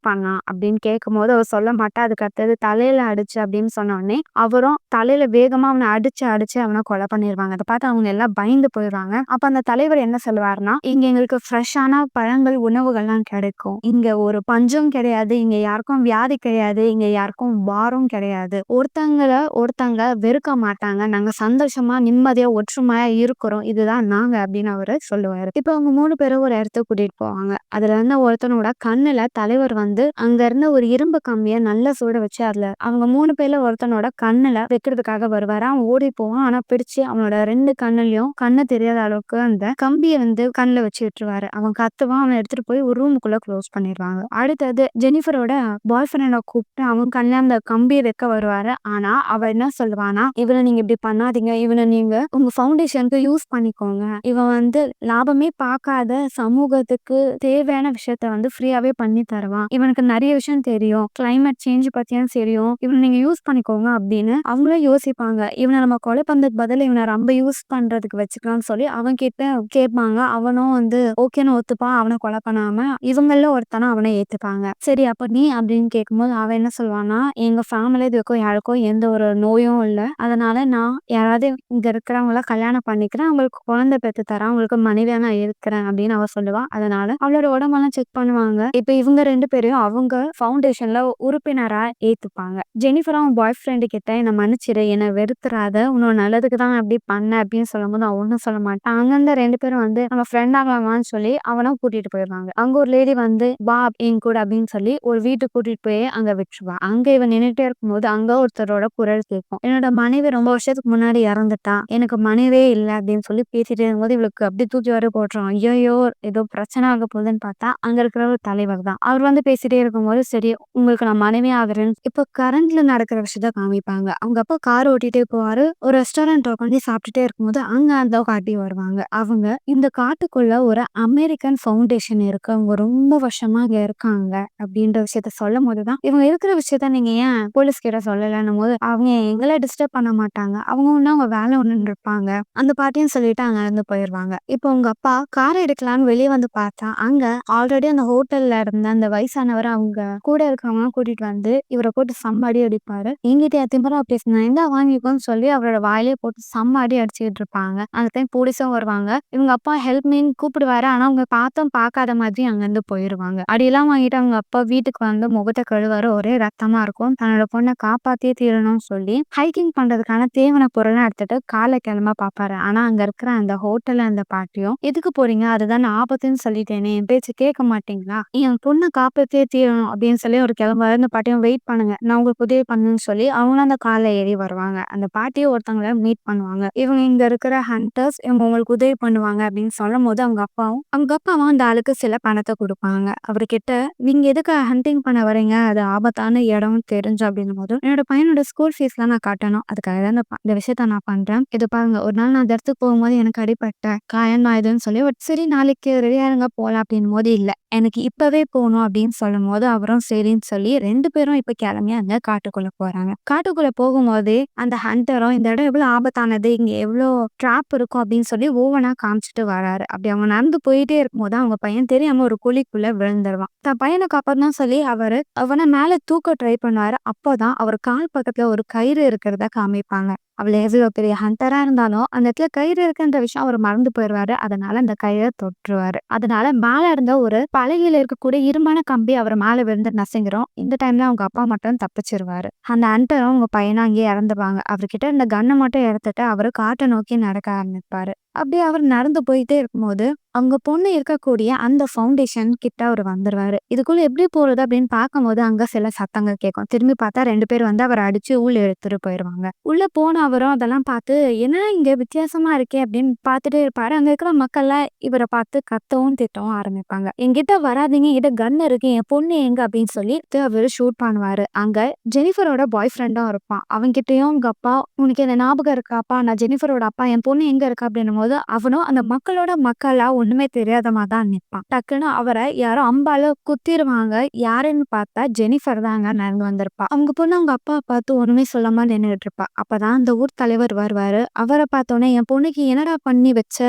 A: அப்படின்னு கேட்கும் போது அவர் சொல்ல மாட்டா அதுக்கு அடுத்தது தலையில அடிச்சு அப்படின்னு சொன்னோடனே அவரும் தலையில வேகமா அவனை அடிச்சு அடிச்சு அவனை கொலை பண்ணிடுவாங்க அதை பார்த்து அவங்க எல்லாம் பயந்து போயிடுவாங்க. அப்ப அந்த தலைவர் என்ன சொல்லுவாருன்னா இங்க எங்களுக்கு ஃப்ரெஷ்ஷான பழங்கள் உணவுகள்லாம் கிடைக்கும். இங்க ஒரு பஞ்சம் கிடையாது. இங்க யாருக்கும் வியாதி கிடையாது. இங்க யாருக்கும் வாரம் கிடையாது. ஒருத்தர் ஒருத்தங்கள ஒருத்தங்க வெறுக்க மாட்டாங்க. நாங்க சந்தோஷமா நிம்மதியா ஒற்றுமையா இருக்கிறோம். இதுதான் நாங்க அப்படின்னு அவரு சொல்லுவாரு. இப்ப அவங்க மூணு பேரும் ஒரு இடத்துக்கு கூட்டிட்டு போவாங்க. அதுல இருந்த ஒருத்தனோட கண்ணுல தலைவர் வந்து அங்க இருந்த ஒரு இரும்பு கம்பிய நல்லா சூட வச்சு அதுல அவங்க மூணு பேர்ல ஒருத்தனோட கண்ணுல வைக்கிறதுக்காக வருவாரு. அவன் ஓடி போவான். ஆனா பிடிச்சு அவனோட ரெண்டு கண்ணுலயும் கண்ணு தெரியாத அளவுக்கு அந்த கம்பியை வந்து கண்ணுல வச்சு விட்டுருவாரு. அவன் கத்துவான். அவனை எடுத்துட்டு போய் ஒரு ரூமுக்குள்ள க்ளோஸ் பண்ணிடுவாங்க. அடுத்தது ஜெனிஃபரோட பாய் ஃப்ரெண்டை கூப்பிட்டு அவன் கண்ணுல அந்த கம்பியை வைக்க வருவாரு. ஆனா அவ என்ன சொல்லுவானா இவனை நீங்க இப்படி பண்ணாதீங்க. இவனை நீங்க உங்க ஃபவுண்டேஷனுக்கு யூஸ் பண்ணிக்கோங்க. இவன் வந்து லாபமே பார்க்காத சமூகத்துக்கு தேவையான விஷயத்த வந்து ஃப்ரீயாவே பண்ணி தருவான் இவனுக்கு நிறைய விஷயம் தெரியும். கிளைமேட் சேஞ்ச் பத்தியும் தெரியும். இவனை நீங்க யூஸ் பண்ணிக்கோங்க அப்படின்னு அவங்களும் யோசிப்பாங்க. இவனை நம்ம கொலை பண்றதுக்கு பதில் இவனை ரொம்ப யூஸ் பண்றதுக்கு வச்சுக்கலாம்னு சொல்லி அவன் கிட்ட கேட்பாங்க. அவனும் வந்து ஓகேன்னு ஒத்துப்பான். அவனை கொலை பண்ணாம இவங்கள ஒருத்தனை அவனை ஏத்துப்பாங்க. சரி அப்ப நீ அப்படின்னு கேட்கும்போது அவன் என்ன சொல்லுவான்னா எங்க ஃபேமிலி இது யாருக்கும் எந்த ஒரு நோயும் இல்லை. அதனால நான் யாராவது இங்க இருக்கிறவங்கள கல்யாணம் பண்ணிக்கிறேன். அவங்களுக்கு குழந்தை பெற்று தரேன். அவங்களுக்கு மனைவியா நான் இருக்கிறேன் அப்படின்னு அவ சொல்லுவா. அதனால அவளோட உடம்பெல்லாம் செக் பண்ணுவாங்க. இப்ப இவங்க ரெண்டு பேரையும் அவங்க ஃபவுண்டேஷன்ல உறுப்பினரா ஏத்துப்பாங்க. ஜெனிஃபர் அவன் பாய் ஃப்ரெண்டு கிட்ட என்ன மன்னிச்சிரு. என்ன வெறுத்துறாத. உன்னோட நல்லதுக்கு தான் அப்படி பண்ண அப்படின்னு சொல்லும்போது அவன் ஒன்றும் சொல்ல மாட்டான். அங்கிருந்த ரெண்டு பேரும் வந்து நம்ம ஃப்ரெண்ட் ஆகலாமான்னு சொல்லி அவனும் கூட்டிட்டு போயிடுவாங்க. அங்க ஒரு லேடி வந்து பா என் கூட அப்படின்னு சொல்லி ஒரு வீட்டுக்கு கூட்டிட்டு போய் அங்க விட்டுருவா. அங்க இவன் நின்றுட்டே இருக்கும்போது அங்க அவரோட குரல் கேட்கும். என்னோட மனைவி ரொம்ப வருஷத்துக்கு முன்னாடி இறந்துட்டா. எனக்கு மனைவே இல்லை அப்படின்னு சொல்லி பேசிட்டே இருக்கும்போது இவளுக்கு அப்படி தூக்கி வர போட்டுரும். ஐயோ ஏதோ பிரச்சனை ஆக போகுதுன்னு பார்த்தா அங்க இருக்கிற ஒரு தலைவர் தான். அவர் வந்து பேசிட்டே இருக்கும்போது சரி உங்களுக்கு நான் மனைவி ஆகுறேன்னு இப்போ கரண்ட்ல நடக்கிற விஷயத்த காமிப்பாங்க. அவங்க அப்பா கார் ஓட்டிட்டே போவாரு. ஒரு ரெஸ்டாரண்ட் உட்காந்து சாப்பிட்டுட்டே இருக்கும்போது அங்க அந்த காட்டி வருவாங்க. அவங்க இந்த காட்டுக்குள்ள ஒரு அமெரிக்கன் ஃபவுண்டேஷன் இருக்கு. அவங்க ரொம்ப வருஷமா இங்க இருக்காங்க அப்படின்ற விஷயத்த சொல்லும் போதுதான் இவங்க இருக்கிற விஷயத்த நீங்க ஏன் போலீஸ் கிட்ட சொல்லலன்னு போது அவங்க எங்களை டிஸ்டர்ப் பண்ண மாட்டாங்க. அவங்க ஒன்று அவங்க வேலை ஒன்று இருப்பாங்க. அந்த பாட்டியும் சொல்லிட்டு அங்க இருந்து போயிருவாங்க. இப்போ உங்க அப்பா கார் எடுக்கலான்னு வெளியே வந்து பார்த்தா அங்க ஆல்ரெடி அந்த ஹோட்டல்ல இருந்த அந்த வயசானவர் அவங்க கூட இருக்கவங்க கூட்டிட்டு வந்து இவரை போட்டு சம்பாடி அடிப்பாரு. எங்கிட்ட திம்பரா பேசினா எந்த வாங்கிக்கோன்னு சொல்லி அவரோட வாயிலே போட்டு சம்பாடி அடிச்சுட்டு இருப்பாங்க. அந்த டைம் போலீஸும் வருவாங்க. இவங்க அப்பா ஹெல்ப் மீன் கூப்பிடுவாரு. ஆனா அவங்க பார்த்தும் பார்க்காத மாதிரி அங்க இருந்து போயிருவாங்க. அடியெல்லாம் வாங்கிட்டு அவங்க அப்பா வீட்டுக்கு வந்து முகத்தை கழுவாரு ஒரே ரத்தமா இருக்கும். தன்னோட பொண்ணை காப்பாத்தியே தீரணும்னு சொல்லி ஹைக்கிங் பண்றதுக்கான தேவன பொருளை எடுத்துட்டு காலை கிளம்ப பாப்பாரு. ஆனா அங்க இருக்கிற அந்த ஹோட்டல்ல அந்த பாட்டியும் எதுக்கு போறீங்க? அதுதான் ஆபத்துன்னு சொல்லிட்டேனே. என் பேச்சு கேட்க மாட்டீங்களா? என் பொண்ணை காப்பத்தே தீரணும் அப்படின்னு சொல்லி ஒரு கிளம்ப அந்த பாட்டியும் வெயிட் பண்ணுங்க. நான் உங்களுக்கு உதவி பண்ணுன்னு சொல்லி அவங்களும் அந்த காலை ஏறி வருவாங்க. அந்த பாட்டியை ஒருத்தவங்கள மீட் பண்ணுவாங்க. இவங்க இங்க இருக்கிற ஹண்டர்ஸ் இவங்க உங்களுக்கு உதவி பண்ணுவாங்க அப்படின்னு சொல்லும் போது அவங்க அப்பாவும் அவங்க அப்பாவும் அந்த ஆளுக்கு சில பணத்தை கொடுப்பாங்க. அவர்கிட்ட நீங்க எதுக்கு ஹண்டிங் பண்ண வரீங்க அது ஆபத்தான இடம் தெரிஞ்சு அப்படின்னும் போது என்னோட பையனோட என்னோட ஸ்கூல் ஃபீஸ்லாம் நான் காட்டணும். அதுக்காக தான் இந்த விஷயத்த நான் பண்றேன். இது பாருங்க ஒரு நாள் நான் அந்த இடத்துக்கு போகும்போது எனக்கு அடிப்பட்டேன் காயம் தான் இதுன்னு சொல்லி "ஒரு சரி நாளைக்கு ரெடியாக இருங்க போலாம் அப்படின்னும் போது இல்ல எனக்கு இப்பவே போகணும் அப்படின்னு சொல்லும் போது அவரும் சரின்னு சொல்லி ரெண்டு பேரும் இப்ப கிளம்பி அங்க காட்டுக்குள்ள போறாங்க. காட்டுக்குள்ள போகும்போது அந்த ஹண்டரும் இந்த இடம் எவ்வளவு ஆபத்தானது இங்க எவ்வளவு ட்ராப் இருக்கும் அப்படின்னு சொல்லி ஒவ்வொன்றா காமிச்சிட்டு வராரு. அப்படி அவங்க நடந்து போயிட்டே இருக்கும்போது அவங்க பையன் தெரியாம ஒரு குழிக்குள்ள விழுந்துருவான். தன் பையனை தான் சொல்லி அவரு அவனை மேல தூக்க ட்ரை பண்ணுவாரு. அப்போதான் அவர் கால் பக்கத்துல ஒரு கயிறு இருக்கிறத காமிப்பாங்க. அவள் எவ்வளவு பெரிய ஹண்டரா இருந்தாலும் அந்த இடத்துல கயிறு இருக்குன்ற விஷயம் அவர் மறந்து போயிடுவாரு. அதனால அந்த கயிறை தொற்றுவாரு. அதனால மேல இருந்த ஒரு பலகையில இருக்கக்கூடிய இருமான கம்பி அவர் மேல விழுந்து நசுங்கிறோம் இந்த டைம்ல அவங்க அப்பா மட்டும் தப்பிச்சிருவாரு. அந்த ஹண்டரும் அவங்க பையனும் அங்கேயே இறந்துப்பாங்க அவர்கிட்ட இந்த கன்னை மட்டும் எடுத்துட்டு அவரு காட்டை நோக்கி நடக்க ஆரம்பிப்பாரு. அப்படியே அவர் நடந்து போயிட்டே இருக்கும்போது அவங்க பொண்ணு இருக்கக்கூடிய அந்த ஃபவுண்டேஷன் கிட்ட அவர் வந்துருவாரு. இதுக்குள்ள எப்படி போறது அப்படின்னு பார்க்கும்போது அங்க சில சத்தங்கள் கேட்கும். திரும்பி பார்த்தா ரெண்டு பேர் வந்து அவர் அடிச்சு உள்ள எடுத்துட்டு போயிருவாங்க. உள்ள போன அவரும் அதெல்லாம் பார்த்து என்ன இங்க வித்தியாசமா இருக்கே? அப்படின்னு பார்த்துட்டே இருப்பாரு. அங்க இருக்கிற மக்கள்லாம் இவரை பார்த்து கத்தவும் திட்டவும் ஆரம்பிப்பாங்க. என்கிட்ட வராதீங்க என்கிட்ட கன் இருக்கு என் பொண்ணு எங்க? அப்படின்னு சொல்லி அவரு ஷூட் பண்ணுவாரு. அங்க ஜெனிஃபரோட பாய் ஃப்ரெண்டும் இருப்பான். அவன்கிட்டயும் உங்க அப்பா உனக்கு என்ன ஞாபகம் இருக்காப்பா நான் ஜெனிஃபரோட அப்பா என் பொண்ணு எங்க இருக்கா? அப்படின்னும் போது அவனும் அந்த மக்களோட மக்களா ஒண்ணுமே தெரியாதமா தான் நிற்பான் டக்குன்னு அவரை யாரோ அம்பால குத்திடுவாங்க யாருன்னு பார்த்தா ஜெனிஃபர் தாங்க நடந்து வந்திருப்பா. அவங்க பொண்ணு அவங்க அப்பா பார்த்து ஒண்ணுமே சொல்லாம நின்றுட்டு இருப்பா. அப்பதான் அந்த ஊர் தலைவர் வருவாரு. அவரை பார்த்தோன்னே என் பொண்ணுக்கு என்னடா பண்ணி வச்ச?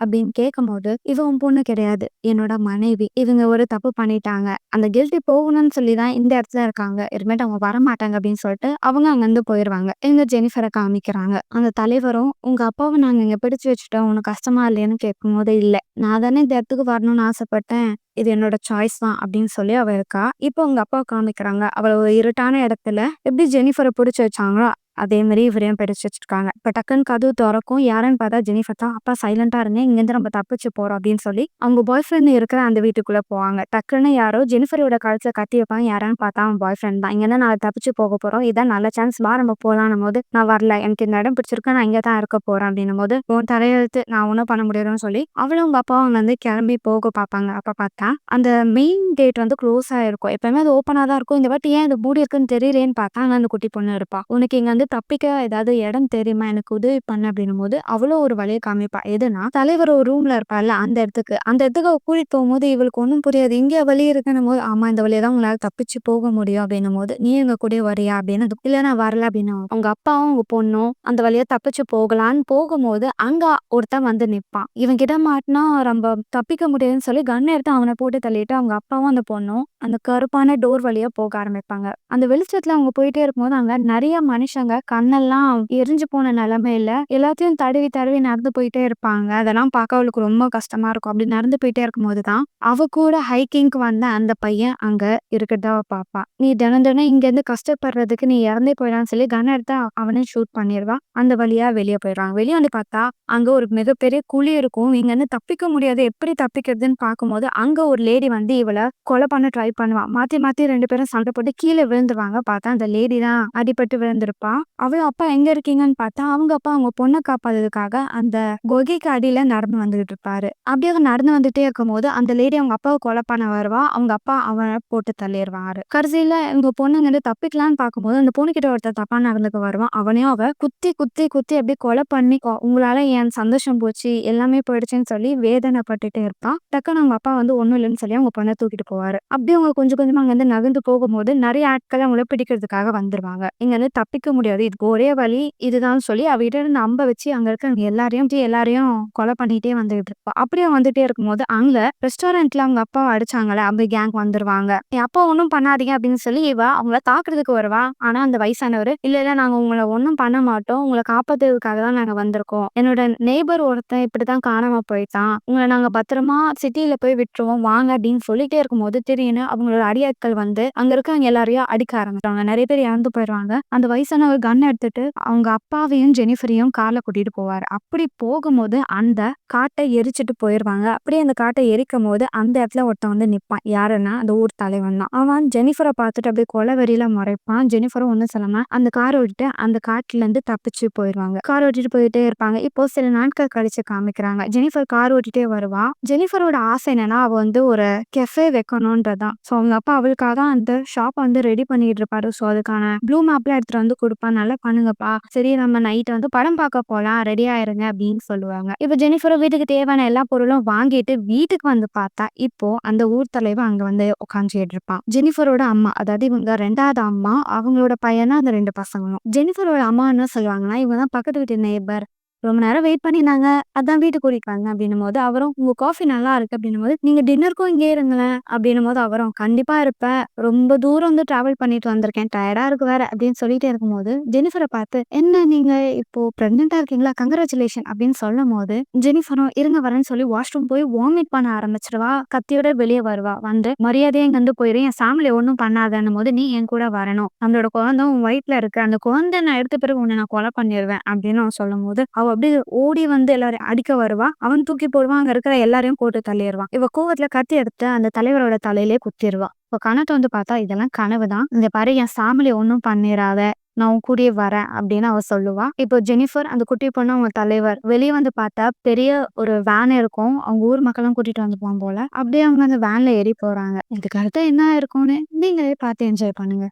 A: அப்படின்னு கேட்கும்போது இவன் உன் பொண்ணு கிடையாது. என்னோட மனைவி. இவங்க ஒரு தப்பு பண்ணிட்டாங்க. அந்த கில்ட்டி போகணும்னு சொல்லி தான் இந்த இடத்துல இருக்காங்க. இனிமேட்டு அவங்க வர மாட்டாங்க அப்படின்னு சொல்லிட்டு அவங்க அங்கேருந்து போயிடுவாங்க எங்க ஜெனிஃபரை காமிக்கிறாங்க. அந்த தலைவரும் உங்க அப்பாவை நாங்க இங்க பிடிச்சு வச்சுட்டோம். உனக்கு கஷ்டமா இல்லையான்னு கேட்கும்போது இல்லை. நான் தானே இந்த இடத்துக்கு வரணும்னு ஆசைப்பட்டேன். இது என்னோட சாய்ஸ் தான் அப்படின்னு சொல்லி அவ இருக்கா. இப்போ உங்க அப்பா காமிக்கிறாங்க. அவளை ஒரு இருட்டான இடத்துல எப்படி ஜெனிஃபரை பிடிச்சி வச்சாங்களோ அதே மாதிரி இவரையும் பிடிச்சி வச்சிருக்காங்க. இப்போ டக்குன்னு கதவு திறக்கும். யாருன்னு பார்த்தா ஜெனிஃபர் தான். அப்பா சைலண்டாக இருங்க. இங்கேருந்து நம்ம தப்பிச்சு போகிறோம் அப்படின்னு சொல்லி அவங்க பாய் ஃப்ரெண்ட் இருக்கிற அந்த வீட்டுக்குள்ளே போவாங்க. டக்குன்னு யாரோ ஜெனிஃபரோட கழுத்தில் கட்டி வைப்பாங்க. யாரான்னு பார்த்தா அவன் பாய் ஃப்ரெண்ட் தான். இங்கேருந்து நான் தப்பிச்சு போக போகிறோம் இதான் நல்ல சான்ஸ் வா நம்ம போகலான்னும் போது நான் வரல. எனக்கு இந்த இடம் பிடிச்சிருக்கு. நான் இங்கே தான் இருக்க போகிறேன் அப்படின்னும் போது உன் தலையெழுத்து நான் ஒன்றும் பண்ண முடியாதுன்னு சொல்லி அவளும் அவங்க அப்பாவும் வந்து கிளம்பி போக பார்ப்பாங்க. அப்போ பார்த்தா அந்த மெயின் கேட் வந்து க்ளோஸ் இருக்கும். எப்பவுமே அது ஓப்பனாக தான் இருக்கும். இந்த வாட்டி ஏன் இது மூடி இருக்குன்னு தெரியலேன்னு பார்த்தா அங்கே அந்த குட்டி பொண்ணு இருப்பா. உனக்கு இங்கே வந்து தப்பிக்க ஏதாவது இடம் தெரியுமா? எனக்கு உதவி பண்ண அப்படின்னும் போது அவ்வளோ ஒரு வழியை காமிப்பா. எதுனா தலைவர் ஒரு ரூம்ல இருப்பாள்ல அந்த இடத்துக்கு. அந்த இடத்துக்கு கூட்டிட்டு போகும்போது இவளுக்கு ஒன்றும் புரியாது. இங்கே வழி இருக்குன்னும் போது ஆமா இந்த வழியை தான் உங்களால் தப்பிச்சு போக முடியும் அப்படின்னும் போது நீ எங்க கூட வரியா அப்படின்னு இல்லை நான் வரல அப்படின்னு அவங்க அப்பாவும் அவங்க பொண்ணும் அந்த வழியா தப்பிச்சு போகலான்னு போகும்போது அங்க ஒருத்தன் வந்து நிற்பான் இவன் கிட்ட மாட்டினா நம்ம தப்பிக்க முடியாதுன்னு சொல்லி கன் எடுத்து அவனை போட்டு தள்ளிட்டு அவங்க அப்பாவும் அந்த பொண்ணும் அந்த கருப்பான டோர் வழியா போக ஆரம்பிப்பாங்க. அந்த வெளிச்சத்துல அவங்க போயிட்டே இருக்கும்போது அங்க நிறைய மனுஷங்க கண்ணெல்லாம் எரிஞ்சு போன நிலமையில எல்லாத்தையும் தடவி தடவி நடந்து போயிட்டே இருப்பாங்க. அதெல்லாம் பார்க்க அவளுக்கு ரொம்ப கஷ்டமா இருக்கும். அப்படி நடந்து போயிட்டே இருக்கும் தான் அவ கூட ஹைக்கிங்க்கு வந்த அந்த பையன் அங்க இருக்கிறதா பாப்பா நீ தினம் தினம் இங்க இருந்து கஷ்டப்படுறதுக்கு நீ இறந்தே போயிடான்னு சொல்லி கன எடுத்து அவனே ஷூட் பண்ணிடுவான் அந்த வழியா வெளியே போயிடுவாங்க. வெளியே வந்து பார்த்தா அங்க ஒரு மிகப்பெரிய குழி இருக்கும். இங்க இருந்து தப்பிக்க முடியாது. எப்படி தப்பிக்கிறதுன்னு பார்க்கும்போது அங்க ஒரு லேடி வந்து இவளை கொலை பண்ண ட்ரை பண்ணுவான் மாத்தி மாத்தி ரெண்டு பேரும் சண்டை போட்டு கீழே விழுந்துருவாங்க. பார்த்தா அந்த லேடி தான் அடிபட்டு விழுந்திருப்பா. அவளும் அப்பா எங்க இருக்கீங்கன்னு பார்த்தா அவங்க அப்பா அவங்க பொண்ணை காப்பாததுக்காக அந்த கொகைக்கு அடியில நடந்து வந்துகிட்டு இருப்பாரு. அப்படியே அவங்க நடந்து வந்துட்டே இருக்கும்போது அந்த லேடி அவங்க அப்பாவை கொலை பண்ண வருவா. அவங்க அப்பா அவனை போட்டு தள்ளிடுவாரு. கடைசியில இவங்க பொண்ணுங்க வந்து தப்பிக்கலான்னு பார்க்கும்போது அந்த பொண்ணு கிட்ட ஒருத்தர் தப்பா நடந்துக்கு வருவான் அவனையும் அவ குத்தி குத்தி குத்தி அப்படியே கொலை பண்ணி "கொ- உங்களால என் சந்தோஷம் போச்சு எல்லாமே போயிடுச்சுன்னு சொல்லி வேதனைப்பட்டுட்டே இருப்பான் டக்குன்னு அவங்க அப்பா வந்து ஒண்ணும் இல்லைன்னு சொல்லி அவங்க பொண்ணை தூக்கிட்டு போவாரு. அப்படியே அவங்க கொஞ்சம் கொஞ்சமா அங்க இருந்து நகர்ந்து போகும்போது நிறைய ஆட்கள் அவங்கள பிடிக்கிறதுக்காக வந்துருவாங்க. இங்க இருந்து தப்பிக்க முடியாது இதுக்கு ஒரே வழி இதுதான் சொல்லி அவகிட்ட நம்ப வச்சு அங்க இருக்க எல்லாரையும் எல்லாரையும் கொலை பண்ணிட்டே வந்துகிட்டு இருப்பா. அப்படியே வந்துட்டே இருக்கும்போது அங்க ரெஸ்டாரண்ட்ல அவங்க அப்பா அடிச்சாங்களே அப்படி கேங் வந்துருவாங்க. என் அப்பா ஒன்றும் பண்ணாதீங்க அப்படின்னு சொல்லி இவ அவங்கள தாக்குறதுக்கு வருவா. ஆனா அந்த வயசானவர் இல்ல இல்ல நாங்க உங்களை ஒன்றும் பண்ண மாட்டோம். உங்களை காப்பாத்துறதுக்காக தான் நாங்க வந்திருக்கோம். என்னோட நெய்பர் ஒருத்தன் இப்படிதான் காணாம போயிட்டான். உங்களை நாங்க பத்திரமா சிட்டியில போய் விட்டுருவோம். வாங்க அப்படின்னு சொல்லிட்டே இருக்கும்போது திடீர்னு அவங்களோட அடியாட்கள் வந்து அங்க இருக்கவங்க எல்லாரையும் அடிக்க ஆரம்பிச்சாங்க நிறைய பேர் இறந்து போயிடுவாங்க அந்த வயசானவர் கன் எடுத்துட்டு அவங்க அப்பாவையும் ஜெனிஃபரையும் கார்ல கூட்டிட்டு போவார். அப்படி போகும்போது அந்த காட்டை எரிச்சிட்டு போயிடுவாங்க அப்படியே அந்த காட்டை எரிக்கும் போது அந்த இடத்துல ஒருத்தன் வந்து நிப்பான். யாருன்னா அந்த ஊர் தலைவன் தான். அவன் ஜெனிஃபரை பார்த்துட்டு அப்படியே கொலவெறியில முறைப்பான். ஜெனிஃபரும் ஒன்றும் சொல்லாம அந்த காரை விட்டுட்டு அந்த காட்டுல இருந்து தப்பிச்சு போயிடுவாங்க கார் ஓட்டிட்டு போயிட்டே இருப்பாங்க. இப்போ சில நாட்கள் கழிச்சு காமிக்கிறாங்க. ஜெனிஃபர் கார் ஓட்டிட்டே வருவா. ஜெனிஃபரோட ஆசை என்னன்னா அவ வந்து ஒரு கெஃபே வைக்கணும்ன்றதான். ஸோ அவங்க அப்பா அவளுக்காக தான் அந்த ஷாப் வந்து ரெடி பண்ணிட்டு இருப்பாரு. ஸோ அதுக்கான ப்ளூ மேப்லாம் எடுத்துட்டு வந்து கொடுப்பாங்க. நல்லா பண்ணுங்கப்பா. சரி நம்ம நைட் வந்து படம் பார்க்க போலாம். ரெடி ஆயிருங்க அப்படின்னு சொல்லுவாங்க. இப்போ ஜெனிஃபரும் வீட்டுக்கு தேவையான எல்லா பொருளும் வாங்கிட்டு வீட்டுக்கு வந்து பார்த்தா இப்போ அந்த ஊர் தலைவர் அங்க வந்து உட்காந்துட்டு இருப்பான் ஜெனிஃபரோட அம்மா அதாவது இவங்க ரெண்டாவது அம்மா அவங்களோட பையனா அந்த ரெண்டு பசங்களும். ஜெனிஃபரோட அம்மா என்ன சொல்லுவாங்கன்னா இவங்க தான் பக்கத்து வீட்டு நேபர் ரொம்ப நேரம் வெயிட் பண்ணியிருந்தாங்க அதான் வீட்டுக்கு கூட்டிட்டு வாங்க அப்படின்னும் போது அவரும் உங்க காஃபி நல்லா இருக்கு அப்படின்னும் போது நீங்க டின்னருக்கும் இங்கே இருங்களேன் அப்படின்னும் போது அவரும் கண்டிப்பா இருப்பேன். ரொம்ப தூரம் வந்து டிராவல் பண்ணிட்டு வந்திருக்கேன். டயர்டா இருக்கு வேற அப்படின்னு சொல்லிட்டே இருக்கும்போது ஜெனிஃபரை பார்த்து என்ன நீங்க இப்போ பிரெக்னெண்டா இருக்கீங்களா? கங்க்ராச்சுலேஷன் அப்படின்னு சொல்லும் போது ஜெனிஃபரும் இருங்க வரேன்னு சொல்லி வாஷ்ரூம் போய் வாமிட் பண்ண ஆரம்பிச்சிருவா. கத்தியோட வெளியே வருவா. வந்து மரியாதையை இங்க வந்து போயிரு. என் ஃபேமிலி ஒன்றும் பண்ணாதன்னும் போது நீ என் கூட வரணும். நம்மளோட குழந்தை உன் வயிற்றுல இருக்கு. அந்த குழந்தை நான் எடுத்த பிறகு உன்னை நான் கொலை பண்ணிடுவேன் அப்படின்னு சொல்லும் போது அவ அப்படியே ஓடி வந்து எல்லாரையும் அடிக்க வருவா. அவன் தூக்கி போடுவான் அங்க இருக்கிற எல்லாரையும் போட்டு தள்ளிடுவான் இவ கோவத்துல கத்தி எடுத்து அந்த தலைவரோட தலையிலே குத்திடுவா இப்போ கணத்தை வந்து பார்த்தா இதெல்லாம் கனவு தான். இந்த பாரு என் சாமிலி ஒன்றும் பண்ணிடாத நான் உன் கூடயே வரேன். அப்படின்னு அவ சொல்லுவா. இப்போ ஜெனிஃபர் அந்த குட்டி பொண்ணு அவங்க தலைவர் வெளியே வந்து பார்த்தா பெரிய ஒரு வேன் இருக்கும். அவங்க ஊர் மக்களும் கூட்டிட்டு வந்துப்பான் போல. அப்படியே அவங்க அந்த வேன்ல ஏறி போறாங்க. இதுக்கு அடுத்து என்ன இருக்கும்னு நீங்களே பார்த்து என்ஜாய் பண்ணுங்க.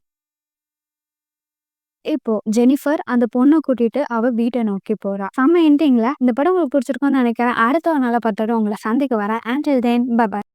A: இப்போ ஜெனிஃபர் அந்த பொண்ணை கூட்டிட்டு அவ வீட்டை நோக்கி போறா. செம்ம எண்டிங்ல இந்த படம் உங்களுக்கு பிடிச்சிருக்கும்னு நினைக்கிறேன். அடுத்த ஒரு நல்ல பத்தோட உங்களை சந்திக்க வரேன். Until then bye bye